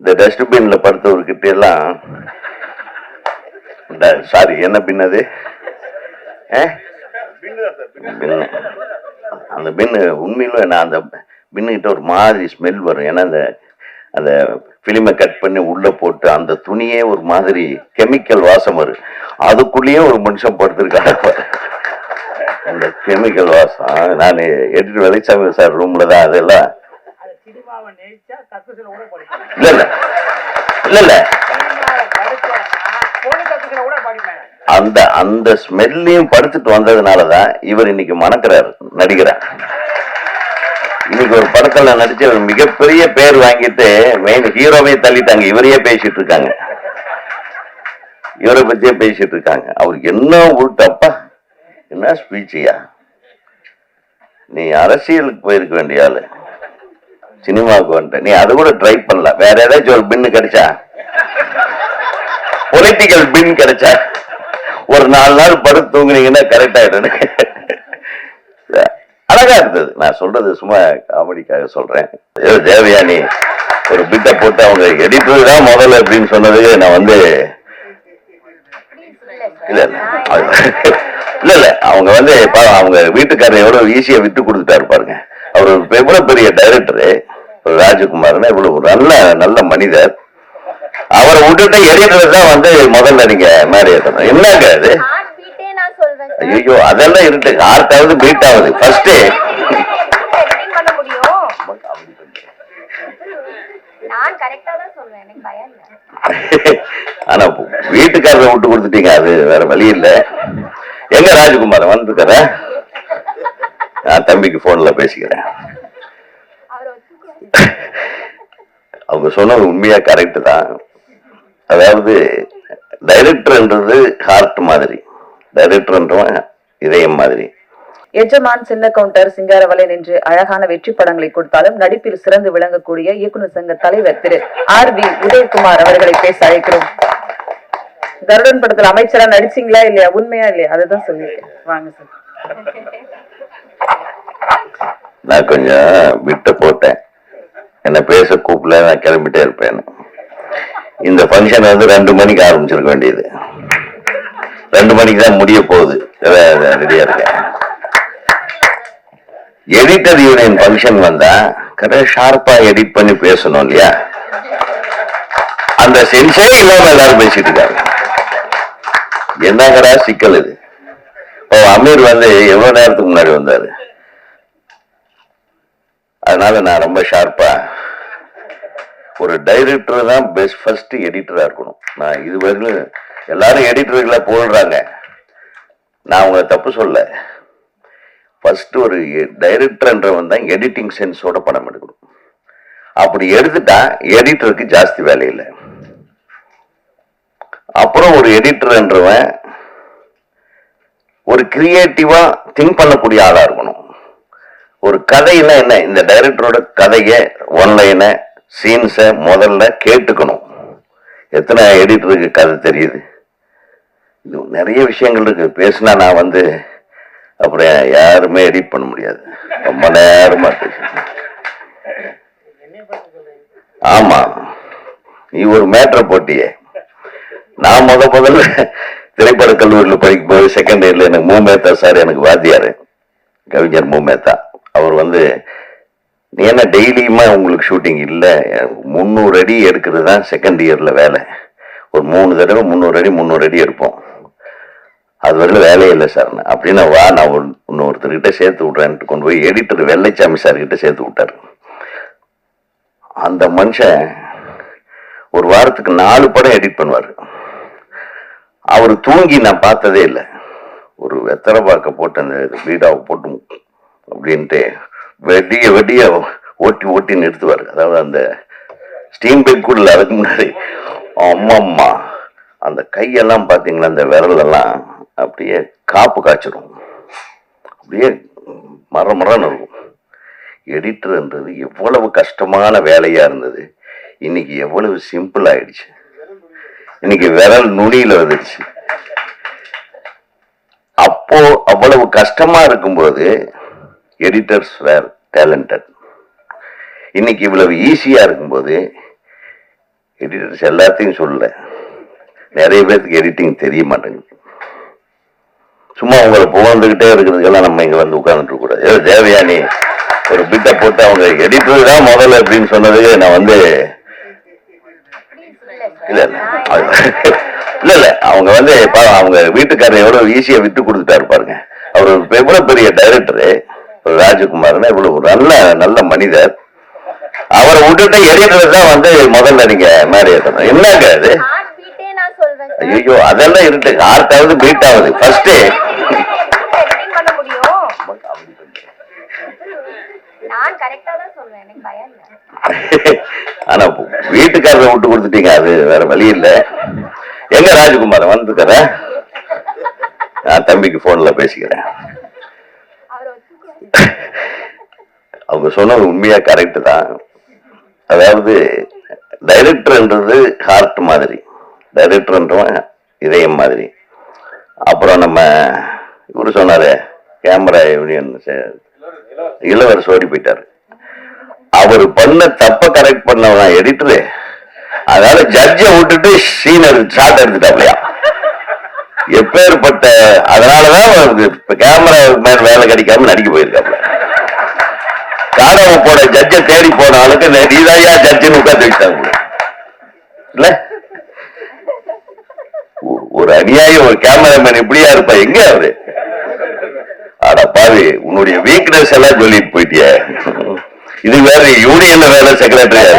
இந்த டஸ்ட்பின்ல படுத்தவர்கிட்ட எல்லாம் சாரி என்ன பின் அது? ஆ? பின்னு. அந்த பின்னு உண்மையிலும் என்ன அந்த பின்னுகிட்ட ஒரு மாதிரி ஸ்மெல் வரும். ஏன்னா அந்த அந்த ஃபிலிமை கட் பண்ணி உள்ள போட்டு அந்த துணியே ஒரு மாதிரி கெமிக்கல் வாசம் வரும். அதுக்குள்ளேயே ஒரு மனுஷன் படுத்திருக்காங்க அந்த கெமிக்கல் வாசம். நான் எடிட்டர் வெளிச்சாமி சார் ரூம்ல தான் அதெல்லாம் இல்ல இல்ல அந்த அந்த ஸ்மெல்லையும் படுத்துட்டு வந்ததுனாலதான் இவர் இன்னைக்கு மணக்கிறார் நடிக்கிறார். இன்னைக்கு ஒரு படத்துல நடிச்சு மிகப்பெரிய பேர் வாங்கிட்டு மெயின் ஹீரோவே தள்ளிட்டாங்க. இவரையே பேசிட்டு இருக்காங்க. இவரை பத்தியே பேசிட்டு இருக்காங்க. அவருக்கு என்ன உள்டப்பா என்ன ஸ்பீச்சியா நீ அரசியலுக்கு போயிருக்க வேண்டிய ஆளு. சினிமாவுக்கு வந்துட்ட நீ அது கூட ட்ரை பண்ணல. வேற ஏதாச்சும் ஒரு பின்னு கிடைச்சா? பொலிட்டிக்கல் பின் கிடைச்சா? ஒரு நாலு நாள் படுத்து தூங்குனீங்கன்னா கரெக்ட் ஆயிடும் அழகா இருந்தது. நான் சொல்றது சும்மா காமெடிக்காக சொல்றேன். தேவயானி ஒரு பிட்டை போட்டு அவங்க எடிட்டர் தான் முதல்ல அப்படின்னு சொன்னதுக்கு நான் வந்து இல்ல இல்ல. அது- இல்ல இல்ல. அவங்க வந்து அவங்க வீட்டுக்காரர் எவ்வளவு ஈஸியா விட்டு கொடுத்துட்டாரு பாருங்க. அவர் எவ்வளவு பெரிய டைரக்டரு ராஜகுமார்னா இவ்வளவு நல்ல நல்ல மனிதர். அவரை விட்டுட்டு எடிட்டர் தான் வந்து முதல்ல நீங்க மேலே ஏற்றணும் என்னங்க அது? ஹார்ட் ஐயோ அதெல்லாம் இருக்கு ஹார்ட்டாவது பீட் ஆகுது. ஃபர்ஸ்ட் ஆனா வீட்டுக்காரரை விட்டு கொடுத்துட்டீங்க அது வேற வழி இல்ல. எங்க ராஜகுமார் வந்துருக்கார? நான் தம்பிக்கு போன்ல பேசிக்கிறேன் அவர் ஒத்துக்குவாரு அவங்க சொன்னது உண்மையா கரெக்ட் தான். அதாவது டைரக்டர்ன்றது ஹார்ட் மாதிரி. டைரக்டர்ன்றவன் இதயம் மாதிரி. எஜமான் சின்ன கவுண்டர் சிங்காரவலை நின்று அழகான வெற்றி படங்களை கொடுத்தாலும் நடிப்பில் சிறந்து விளங்கக்கூடிய இயக்குனர் சங்க தலைவர் திரு ஆர் வி உதயகுமார் அவர்களை பேச அழைக்கிறோம். கருடன் படத்துல அமைச்சரா நடிச்சீங்களா இல்லையா? உண்மையா இல்லையா? அதுதான் சொல்லிருக்கேன் வாங்க சார். நான் கொஞ்சம் விட்டு போட்டேன். என்ன பேச கூப்பிடல நான் கிளம்பிட்டே இருப்பேன் இந்த ஃபங்க்ஷன் வந்து ரெண்டு மணிக்கு ஆரம்பிச்சிருக்க வேண்டியது. ரெண்டு மணிக்கு தான் முடிய போகுது. ரெடியா இருக்கேன். எடிட்டர் யூனியன் ஃபங்க்ஷன் வந்தா கரெக்டாக ஷார்ப்பா எடிட் பண்ணி பேசணும் இல்லையா? அந்த சென்ஸே இல்லாம எல்லாரும் பேசிட்டு இருக்காங்க. என்னங்கடா சிக்கல் இது? இப்போ அமீர் வந்து எவ்வளவு நேரத்துக்கு முன்னாடி வந்தாரு? அதனால நான் ரொம்ப ஷார்ப்பா ஒரு டைரக்டர் தான் பெஸ்ட் ஃபர்ஸ்ட் எடிட்டரா இருக்கணும். நான் இது வரையிலும் எல்லாரும் எடிட்டர்களை போடுறாங்க. நான் அவங்க தப்பு சொல்ல ஃபர்ஸ்ட் ஒரு டைரக்டர்ன்றவன் தான் எடிட்டிங் சென்ஸோட படம் எடுக்கணும். அப்படி எடுத்துட்டா எடிட்டருக்கு ஜாஸ்தி வேலை இல்லை. அப்புறம் ஒரு எடிட்டர்ன்றவன் ஒரு கிரியேட்டிவா திங்க் பண்ணக்கூடிய ஆளா இருக்கணும். ஒரு கதையில என்ன? இந்த டைரக்டரோட கதையை ஒன்லைனை சீன்ஸை முதல்ல கேட்டுக்கணும். எத்தனை எடிட்டருக்கு கதை தெரியுது? இது நிறைய விஷயங்கள் இருக்கு. பேசினா நான் வந்து அப்புறம் யாருமே எடிட் பண்ண முடியாது. ரொம்ப நேரமா ஆமா. நீ ஒரு மேட்ரை போட்டியே. நான் முத முதல்ல திரைப்பட கல்லூரியில் படிக்கும்போது செகண்ட் இயர்ல எனக்கு மூமேத்தா சார் எனக்கு வாத்தியாரு. கவிஞர் மூமேத்தா. அவர் வந்து ஏன்னா டெய்லியுமா உங்களுக்கு ஷூட்டிங் இல்லை. முந்நூறு அடி எடுக்கிறது தான் செகண்ட் இயரில் வேலை. ஒரு மூணு தடவை முந்நூறு அடி முந்நூறு அடி எடுப்போம். அது வரையில் வேலையே இல்லை சார் அப்படின்னா வா நான் ஒரு இன்னொருத்தர்கிட்ட சேர்த்து விட்றேன்ட்டு கொண்டு போய் எடிட்டர் வெள்ளைச்சாமி சார்கிட்ட சேர்த்து விட்டாரு. அந்த மனுஷன் ஒரு வாரத்துக்கு நாலு படம் எடிட் பண்ணுவார். அவர் தூங்கி நான் பார்த்ததே இல்லை. ஒரு வெத்தலை பார்க்க போட்டு அந்த வீடாவை போட்டு அப்படின்ட்டு வெடிய வெடிய ஓட்டி ஓட்டி நிறுத்துவார். அதாவது அந்த ஸ்டீம் பேக் கூட அதுக்கு முன்னாடி. அம்மம்மா அந்த கையெல்லாம் பார்த்தீங்கன்னா அந்த விரலெல்லாம் அப்படியே காப்பு காய்ச்சிடும் அப்படியே மர மரன்னு இருக்கும் எடிட்டர்ன்றது எவ்வளவு கஷ்டமான வேலையாக இருந்தது. இன்னைக்கு எவ்வளவு சிம்பிள் ஆயிடுச்சு. இன்னைக்கு விரல் நுனியில் வந்துடுச்சு அப்போ அவ்வளவு கஷ்டமா இருக்கும்போது எடிட்டர்ஸ் வேர் டேலண்டட் இன்னைக்கு இவ்வளவு ஈஸியாக இருக்கும்போது எடிட்டர்ஸ் எல்லாத்தையும் சொல்லல நிறைய பேருக்கு எடிட்டிங் தெரிய மாட்டேங்குது. சும்மா உங்களை புகழ்ந்துகிட்டே இருக்கிறதுக்கெல்லாம் நம்ம இங்கே வந்து உட்காந்துட்டு கூடாது. ஏதோ தேவையானி ஒரு பிட்டை போட்டு அவங்க எடிட்டர் தான் முதல்ல அப்படின்னு சொன்னதுக்கு நான் வந்து இல்ல இல்ல. அது- அவங்க வந்து அவங்க வீட்டுக்காரர் எவ்வளவு ஈஸியா விட்டு கொடுத்துட்டாரு இருப்பாருங்க அவர் ஒரு எவ்வளவு பெரிய டைரக்டரு ராஜகுமார்னா இவ்வளவு நல்ல நல்ல மனிதர். அவரை விட்டுட்டு எடிட்டர் தான் வந்து முதல்ல நீங்க மேலே ஏற்றணும் என்னங்க அது? ஐயோ அதெல்லாம் இருக்கு ஆகுது பீட் ஆகுது ஃபர்ஸ்ட் ஆனா வீட்டுக்காரரை விட்டு கொடுத்துட்டீங்க அது வேற வழி இல்ல. எங்க ராஜகுமார் வந்துக்கிற நான் தம்பிக்கு போன்ல பேசிக்கிறேன் அவர் வச்சுக்கோ அவங்க சொன்னது உண்மையாக கரெக்ட் தான். அதாவது டைரக்டர்ன்றது ஹார்ட் மாதிரி. டைரக்டர்ன்றவன் இதயம் மாதிரி. அப்புறம் நம்ம இவரு சொன்னார் கேமரா யூனியன் இளவர் சோடி போயிட்டார். அவர் பண்ண தப்பை கரெக்ட் பண்ணவன் எடிட்டரு அதனால ஜட்ஜை விட்டுட்டு சீன் எடுத்து ஷாட் எடுத்துட்டாப்லையா. எப்பேற்பட்ட அதனாலதான் கேமரா மேல வேலை கிடைக்காம நடிக்க போயிருக்காப்ல. காரவ போட ஜட்ஜ தேடி போன ஆளுக்கு நீதாயா ஜட்ஜுன்னு உட்காந்து வச்சாங்க இல்ல? ஒரு அநியாயம் ஒரு கேமராமேன் இப்படியா இருப்பா? எங்க அவரு? அட பாவி உன்னுடைய வீக்னஸ் எல்லாம் சொல்லிட்டு போயிட்டிய. இது வேற யூனியன்ல வேலை செக்ரட்டரியா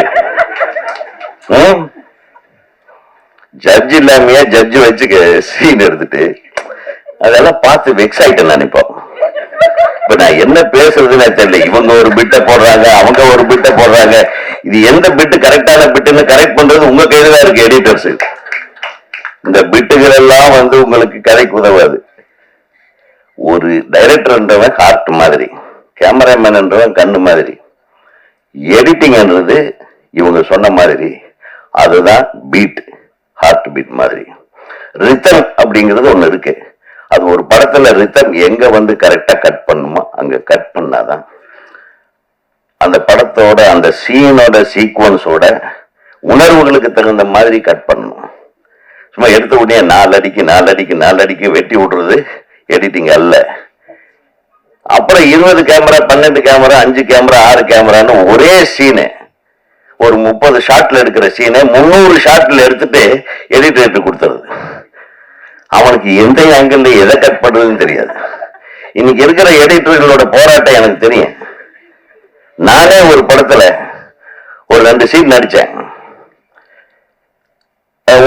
ஜட்ஜ் இல்லாமையா ஜட்ஜ் வச்சு சீன் எடுத்துட்டு அதெல்லாம் பார்த்து வெக்ஸ் ஆயிட்டேன் நினைப்போம் இப்ப நான் என்ன பேசுறதுன்னு தெரியல. இவங்க ஒரு பிட்டை போடுறாங்க அவங்க ஒரு பிட்டை போடுறாங்க. இது எந்த பிட்டு கரெக்டான பிட்டுன்னு கரெக்ட் பண்றது உங்க கையில தான் இருக்கு எடிட்டர்ஸ் இந்த பிட்டுகள் எல்லாம் வந்து உங்களுக்கு கதைக்கு உதவாது. ஒரு டைரக்டர்ன்றவன் ஹார்ட் மாதிரி கேமராமேன்ன்றவன் கண்ணு மாதிரி. எடிட்டிங்ன்றது இவங்க சொன்ன மாதிரி அதுதான் பீட் ஹார்ட் பீட் மாதிரி. ரித்தம் அப்படிங்கிறது ஒன்று இருக்கு. அது ஒரு படத்துல ரித்தம் எங்க வந்து கரெக்டா கட் பண்ணுமோ அங்க கட் பண்ணாதான். அந்த படத்தோட அந்த சீனோட சீக்வன்ஸோட உணர்வுகளுக்கு தகுந்த மாதிரி கட் பண்ணணும். சும்மா எடுத்த உடனே நாலு அடிக்கு நாலு அடிக்கு நாலு அடிக்கு வெட்டி விடுறது எடிட்டிங் அல்ல. அப்புறம் இருபது கேமரா பன்னெண்டு கேமரா அஞ்சு கேமரா ஆறு கேமரான்னு ஒரே சீனு ஒரு முப்பது ஷாட்ல எடுக்கிற சீனை முந்நூறு ஷாட்ல எடுத்துட்டு எடிட்டர் கொடுத்துருது அவனுக்கு எந்த ஆங்கிள் எதை கட் பண்றதுன்னு தெரியாது. இன்னைக்கு இருக்கிற எடிட்டர்களோட போராட்டம் எனக்கு தெரியும். நானே ஒரு படத்துல ஒரு ரெண்டு சீன் நடிச்சேன்.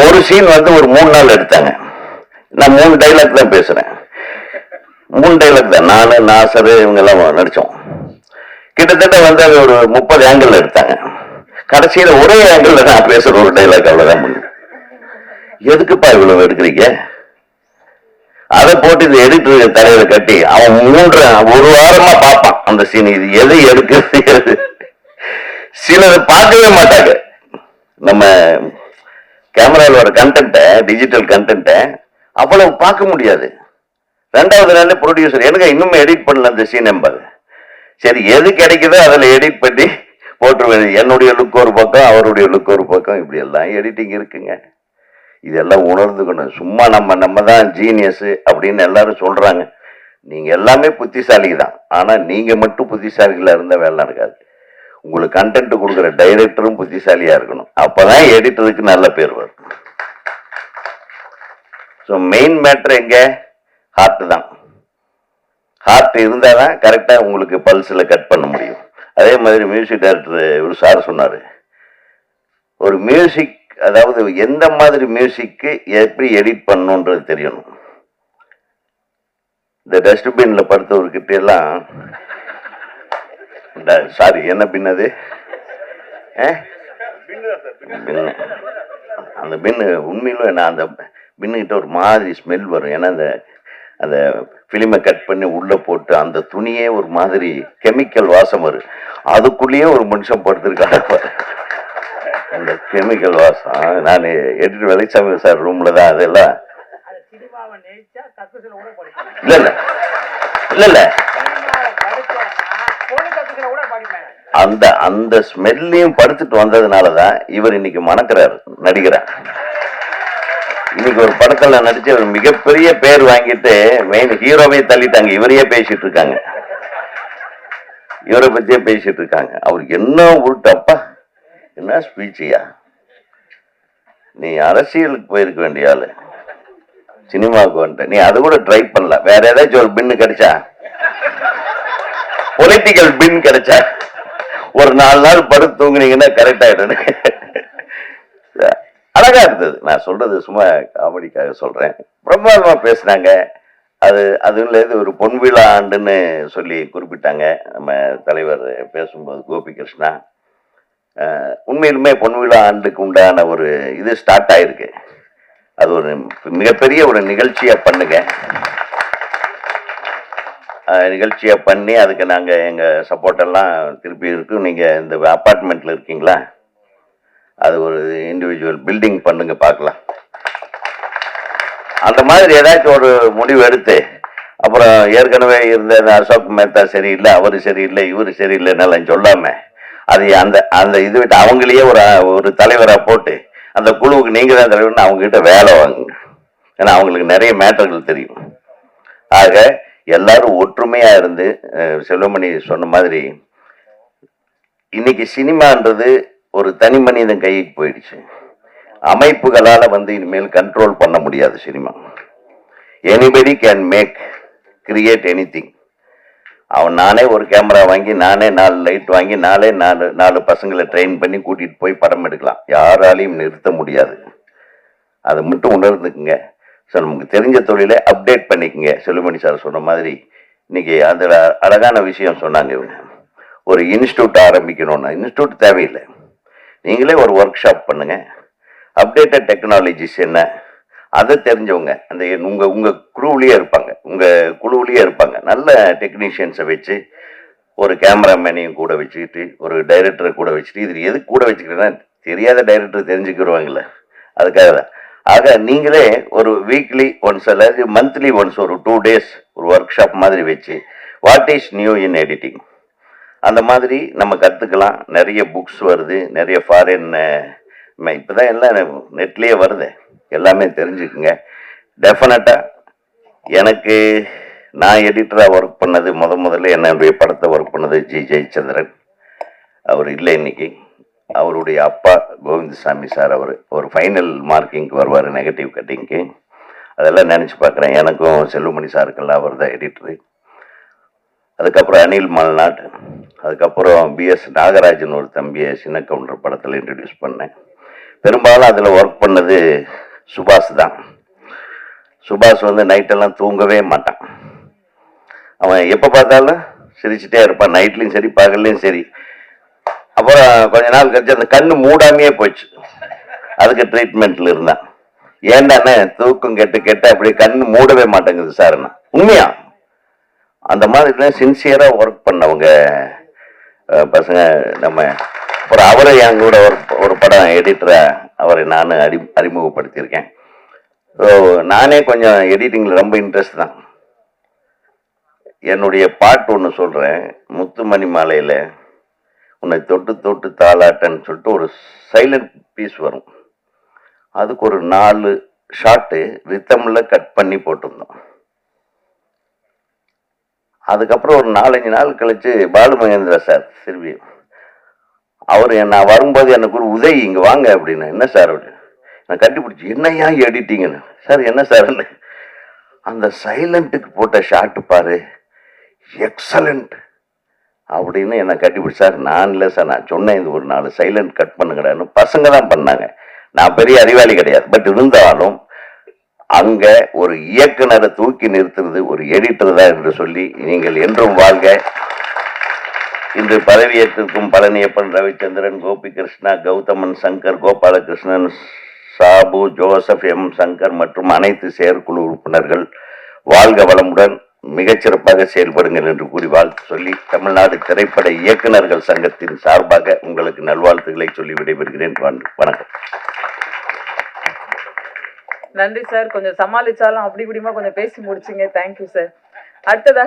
ஒரு சீன் வந்து ஒரு மூணு நாள் எடுத்தாங்க. நான் மூணு டைலாக் தான் பேசுறேன். மூணு டைலாக் தான். நானு நாசர் இவங்க எல்லாம் நடிச்சோம். கிட்டத்தட்ட வந்து அது ஒரு முப்பது ஆங்கிள் எடுத்தாங்க. கடைசியில ஒரே ஆங்கிள் நான் பேசுற ஒரு டைலாக் அவ்வளவுதான் எதுக்குப்பா இவ்வளவு எடுக்கிறீங்க? அதை போட்டு இந்த எடுத்து தலையில கட்டி அவன் மூன்று ஒரு வாரமா பார்ப்பான் அந்த சீன் இது எது எடுக்கிறது எது? சிலர் பார்க்கவே மாட்டாங்க. நம்ம கேமராவில் வர கண்டென்ட்டை டிஜிட்டல் கண்டென்ட்டை அவ்வளவு பார்க்க முடியாது. ரெண்டாவது நாள் ப்ரொடியூசர் எனக்கு இன்னும் எடிட் பண்ணல அந்த சீன் என்பது சரி எது கிடைக்குதோ அதில் எடிட் பண்ணி போட்டுருவேன். என்னுடைய லுக் ஒரு பக்கம் அவருடைய லுக் ஒரு பக்கம் இப்படி எல்லாம் எடிட்டிங் இருக்குங்க. இதெல்லாம் உணர்ந்துக்கணும். சும்மா நம்ம நம்ம தான் ஜீனியஸு அப்படின்னு எல்லாரும் சொல்கிறாங்க நீங்கள் எல்லாமே புத்திசாலி தான் ஆனால் நீங்கள் மட்டும் புத்திசாலிகளாக இருந்தால் வேலை நடக்காது. உங்களுக்கு கண்டென்ட் கொடுக்குற டைரக்டரும் புத்திசாலியாக இருக்கணும். அப்போ தான் எடிட்டருக்கு நல்ல பேர் வரும். ஸோ மெயின் மேட்ரு எங்கே? ஹார்ட்டு தான். ஹார்ட் இருந்தால் தான் கரெக்டாக உங்களுக்கு பல்ஸில் கட் பண்ண முடியும். அதே மாதிரி மியூசிக் டைரக்டர் இவர் சார் சொன்னார். ஒரு மியூசிக் அதாவது எந்த மாதிரி மியூசிக்கு எப்படி எடிட் பண்ணுன்றது தெரியணும். இந்த டஸ்ட்பின்ல படுத்தவர்கிட்ட எல்லாம் சாரி என்ன பின்னது பின்னு அந்த பின்னு உண்மையிலும் நான் அந்த பின்னுகிட்ட ஒரு மாதிரி ஸ்மெல் வரும். ஏன்னா அந்த அந்த ஃபிலிமை கட் பண்ணி உள்ளே போட்டு அந்த துணியே ஒரு மாதிரி கெமிக்கல் வாசம் வரும். அதுக்குள்ளேயே ஒரு மனுஷன் படுத்திருக்காங்க அந்த கெமிக்கல் வாசம் நான் எடிட்டர் வெளிச்சாமி சார் ரூம்ல தான் அதெல்லாம். இல்ல இல்ல. இல்ல இல்ல. அந்த அந்த ஸ்மெல்லையும் படுத்துட்டு வந்ததுனாலதான் இவர் இன்னைக்கு மணக்கிறார் நடிகரா இன்னைக்கு ஒரு படத்துல நடிச்சு ஒரு மிகப்பெரிய பேர் வாங்கிட்டு மெயின் ஹீரோவே தள்ளிட்டாங்க. இவரையே பேசிட்டு இருக்காங்க. இவரை பத்தியே பேசிட்டு இருக்காங்க. அவருக்கு என்ன உருட்டப்பா என்ன ஸ்பீச்சியா நீ அரசியலுக்கு போயிருக்க வேண்டிய ஆளு. சினிமாவுக்கு வந்துட்ட. நீ அது கூட ட்ரை பண்ணல. வேற ஏதாச்சும் ஒரு பின்னு கிடைச்சா? பொலிட்டிக்கல் பின் கிடைச்சா? ஒரு நாலு நாள் படுத்து தூங்குனீங்கன்னா கரெக்ட் ஆயிடும் அழகா இருந்தது. நான் சொல்றது சும்மா காமெடிக்காக சொல்றேன். பிரம்மாண்டமா பேசுனாங்க. அது அதுல இது ஒரு பொன் விழா ஆண்டுன்னு சொல்லி குறிப்பிட்டாங்க. நம்ம தலைவர் பேசும்போது கோபிகிருஷ்ணா. உண்மையிலுமே பொன் விழா ஆண்டுக்கு உண்டான ஒரு இது ஸ்டார்ட் ஆயிருக்கு. அது ஒரு மிகப்பெரிய ஒரு நிகழ்ச்சியாக பண்ணுங்க. நிகழ்ச்சியாக பண்ணி அதுக்கு நாங்கள் எங்கள் சப்போர்ட்டெல்லாம் திருப்பி இருக்கும். நீங்கள் இந்த அப்பார்ட்மெண்ட்டில் இருக்கீங்களா? அது ஒரு இண்டிவிஜுவல் பில்டிங் பண்ணுங்க பார்க்கலாம். அந்த மாதிரி ஏதாச்சும் ஒரு முடிவு எடுத்து அப்புறம் ஏற்கனவே இருந்த அசோக் மேத்தா சரியில்லை அவரு சரியில்லை இவரு சரியில்லைன்னாலும் சொல்லாமல் அது அந்த அந்த இது விட்டு அவங்களையே ஒரு ஒரு தலைவராக போட்டு அந்த குழுவுக்கு நீங்க தான் தலைவர்னு அவங்க கிட்ட வேலை வாங்குங்க. ஏன்னா அவங்களுக்கு நிறைய மேட்டர்கள் தெரியும். ஆக எல்லாரும் ஒற்றுமையாக இருந்து செல்வமணி சொன்ன மாதிரி இன்னைக்கு சினிமான்றது ஒரு தனி மனிதன் கைக்கு போயிடுச்சு. அமைப்புகளால் வந்து இனிமேல் கண்ட்ரோல் பண்ண முடியாது cinema. Anybody can make create anything அவன் நானே ஒரு கேமரா வாங்கி நானே நாலு லைட் வாங்கி நாலே நாலு நாலு பசங்களை ட்ரெயின் பண்ணி கூட்டிகிட்டு போய் படம் எடுக்கலாம். யாராலையும் நிறுத்த முடியாது. அதை மட்டும் உணர்ந்துக்குங்க. ஸோ நமக்கு தெரிஞ்ச தொழிலை அப்டேட் பண்ணிக்கங்க. செல்லுமணி சார் சொன்ன மாதிரி இன்னைக்கு அதில் அழகான விஷயம் சொன்னாங்க இவங்க. ஒரு இன்ஸ்டியூட் ஆரம்பிக்கணும்னா இன்ஸ்டியூட் தேவையில்லை. நீங்களே ஒரு ஒர்க் ஷாப் பண்ணுங்க. அப்டேட்டட் டெக்னாலஜிஸ் என்ன? அதை தெரிஞ்சவங்க அந்த உங்கள் உங்கள் உங்க இருப்பாங்க. உங்கள் குழுவிலேயே இருப்பாங்க. நல்ல டெக்னீஷியன்ஸை வச்சு ஒரு கேமராமேனையும் கூட வச்சுக்கிட்டு ஒரு டைரக்டரை கூட வச்சுட்டு இது எது கூட வச்சுக்கிறேன்னா தெரியாத டைரக்டர் தெரிஞ்சுக்கிடுவாங்கல்ல அதுக்காக தான். ஆக நீங்களே ஒரு வீக்லி ஒன்ஸ் அல்லது மந்த்லி ஒன்ஸ் ஒரு டூ டேஸ் ஒரு ஒர்க் ஷாப் மாதிரி வச்சு what is new in editing அந்த மாதிரி நம்ம கற்றுக்கலாம் நிறைய புக்ஸ் வருது நிறைய ஃபாரின் இப்போ தான் எல்லாம் நெட்லேயே வருது. எல்லாமே தெரிஞ்சுக்குங்க. டெஃபினட்டாக எனக்கு நான் எடிட்டராக ஒர்க் பண்ணது முத முதல்ல என்னுடைய படத்தை ஒர்க் பண்ணது ஜி ஜெயச்சந்திரன். அவர் இல்லை இன்னைக்கு. அவருடைய அப்பா கோவிந்தசாமி சார் அவர். ஒரு ஃபைனல் மார்க்கிங்க்கு வருவார் நெகட்டிவ் கட்டிங்க்கு அதெல்லாம் நினச்சி பார்க்குறேன். எனக்கும் செல்லுமணி சாருக்கெல்லாம் அவர் தான் எடிட்டரு அதுக்கப்புறம் அனில் மல்நாட். அதுக்கப்புறம் பிஎஸ் நாகராஜன் ஒரு தம்பியை சின்ன கவுண்டர் படத்தில் இன்ட்ரடியூஸ் பண்ணேன். பெரும்பாலும் அதில் ஒர்க் பண்ணது சுபாஷ் தான். சுபாஷ் வந்து நைட்டெல்லாம் தூங்கவே மாட்டான். அவன் எப்போ பார்த்தாலும் சிரிச்சுட்டே இருப்பான். நைட்லேயும் சரி பகல்லையும் சரி. அப்புறம் கொஞ்ச நாள் கழிச்சு அந்த கண்ணு மூடாமையே போச்சு. அதுக்கு ட்ரீட்மெண்ட்ல இருந்தான். ஏன்டானே தூக்கம் கெட்டு கெட்டு அப்படியே கண்ணு மூடவே மாட்டேங்குது சார்னா உண்மையா? அந்த மாதிரி சின்சியரா ஒர்க் பண்ணவங்க பசங்க நம்ம ஒரு அவரை என் கூட ஒரு ஒரு படம் எடிட்டராக அவரை நான் அறி அறிமுகப்படுத்தியிருக்கேன். நானே கொஞ்சம் எடிட்டிங்கில் ரொம்ப இன்ட்ரெஸ்ட் தான். என்னுடைய பாட்டு ஒன்று சொல்கிறேன் முத்துமணி மாலையில் உன்னை தொட்டு தொட்டு தாளாட்டன்னு சொல்லிட்டு ஒரு சைலண்ட் பீஸ் வரும். அதுக்கு ஒரு நாலு ஷாட்டு ரித்தமில் கட் பண்ணி போட்டிருந்தோம். அதுக்கப்புறம் ஒரு நாலஞ்சு நாள் கழித்து பாலு மகேந்திரா சார் திரும்பி அவர் நான் வரும்போது எனக்கு ஒரு உதவி இங்கே வாங்க அப்படின்னு. என்ன சார் அப்படின்னு நான் கண்டுபிடிச்சி என்னையா எடிட்டிங்கன்னு சார் என்ன சார்ன்னு அந்த சைலண்ட்டுக்கு போட்ட ஷாட்டு பாரு. எக்ஸலண்ட். அப்படின்னு என்னை கட்டிப்பிடிச்சு சார் நான் இல்லை சார். நான் சொன்னேன் இது ஒரு நாலு சைலண்ட் கட் பண்ணுங்கடான்னு. பசங்க தான் பண்ணாங்க. நான் பெரிய அறிவாளி கிடையாது. பட் இருந்தாலும் அங்கே ஒரு இயக்குனரை தூக்கி நிறுத்துறது ஒரு எடிட்டர் தான் என்று சொல்லி நீங்கள் என்றும் வாழ்க. இன்று பதவியேற்றிருக்கும் பழனியப்பன் ரவிச்சந்திரன் கோபிகிருஷ்ணா கௌதமன் சங்கர் கோபாலகிருஷ்ணன் சாபு ஜோசப் எம் சங்கர் மற்றும் அனைத்து செயற்குழு உறுப்பினர்கள் வாழ்க வளமுடன் மிகச்சிறப்பாக செயல்படுங்கள் என்று கூறி வாழ்த்து சொல்லி தமிழ்நாடு திரைப்பட இயக்குநர்கள் சங்கத்தின் சார்பாக உங்களுக்கு நல்வாழ்த்துக்களை சொல்லி விடைபெறுகிறேன். வணக்கம். நன்றி சார். கொஞ்சம் சமாளிச்சாலும் அப்படி இப்படிமா கொஞ்சம் பேசி முடிச்சிங்க. தேங்க்யூ சார் அடுத்ததாக